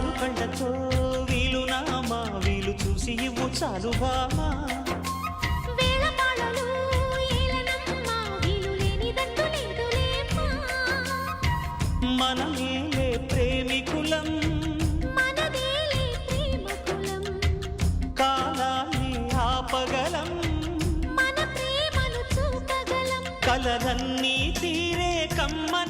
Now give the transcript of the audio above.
ఆరు కళ్ళతో వీలు నామా వీలు చూసి ఇవ్వు చాలు బామా మనమేలే ప్రేమికులం. మనదేలే ప్రేమ కులం కాలాన్ని ఆపగలం. మన ప్రేమను చూపగలం. కలలన్నీ తీరే కమ్మని